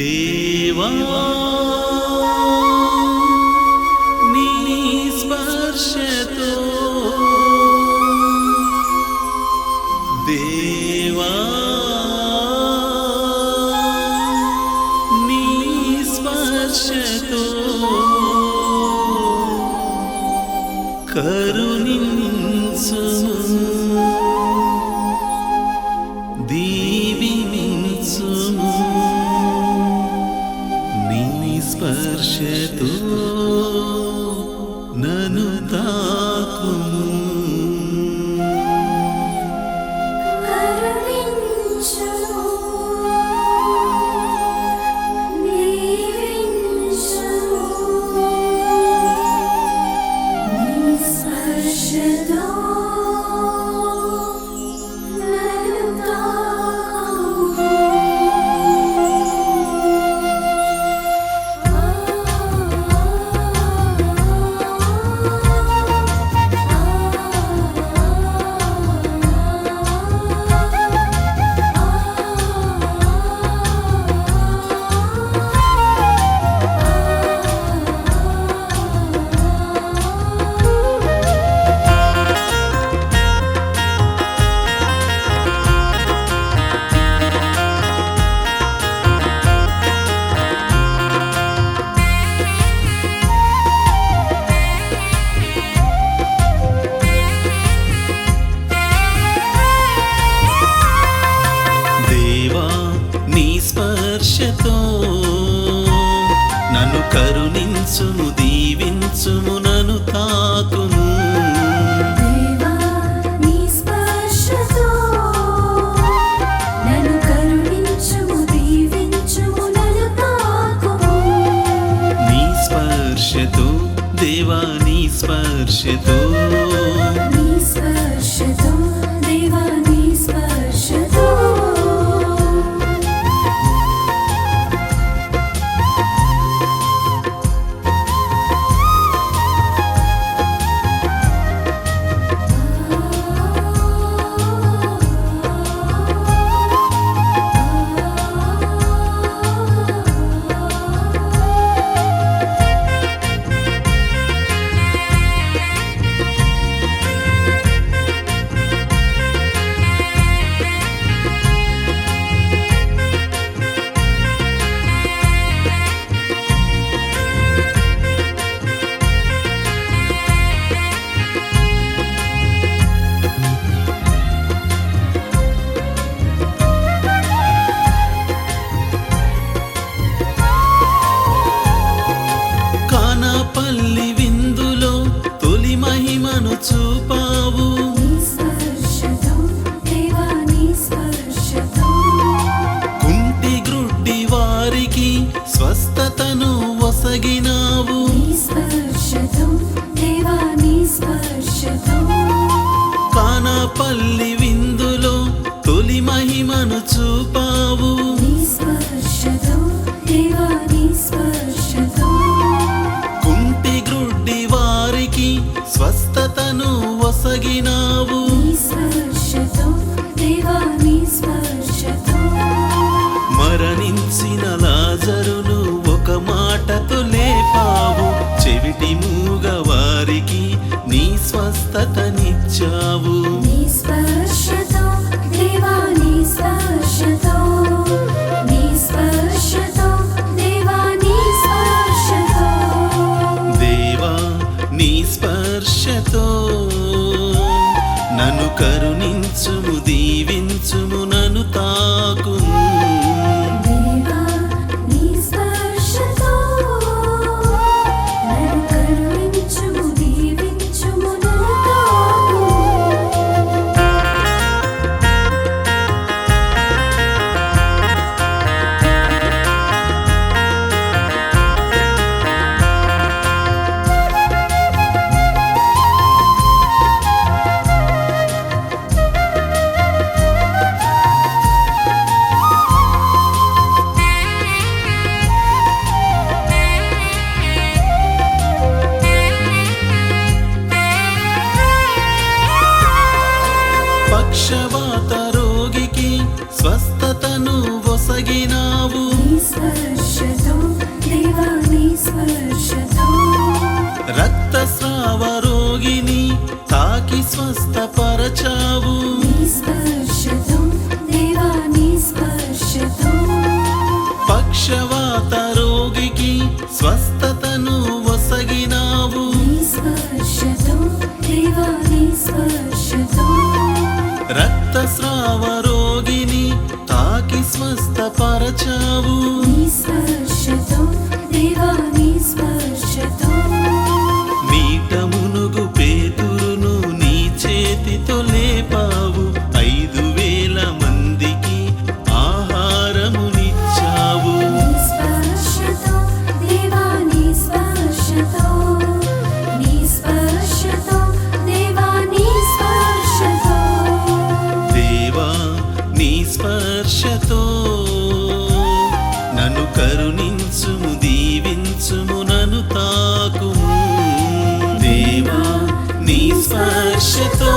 ദേവാ కరుణించుము పల్లి విందులో తొలి మహిమను చూపావు. కుంటి గ్రుడ్డి వారికి స్వస్థతను ఒసగినావు స్వస్థత రోగికి స్వస్థతను ఒసగినావు. రక్తస్రావ రోగిని తాకి స్వస్థపరచావు. పక్షవాత రోగికి స్వస్థత రక్తస్రావ రోగిని తాకి స్వస్థపరచావు. నీ స్పర్శతో దేవా నీ స్పర్శతో. నీ నన్ను కరుణించుము దీవించుము నన్ను తాకుము. దేవా నీ స్పర్శతో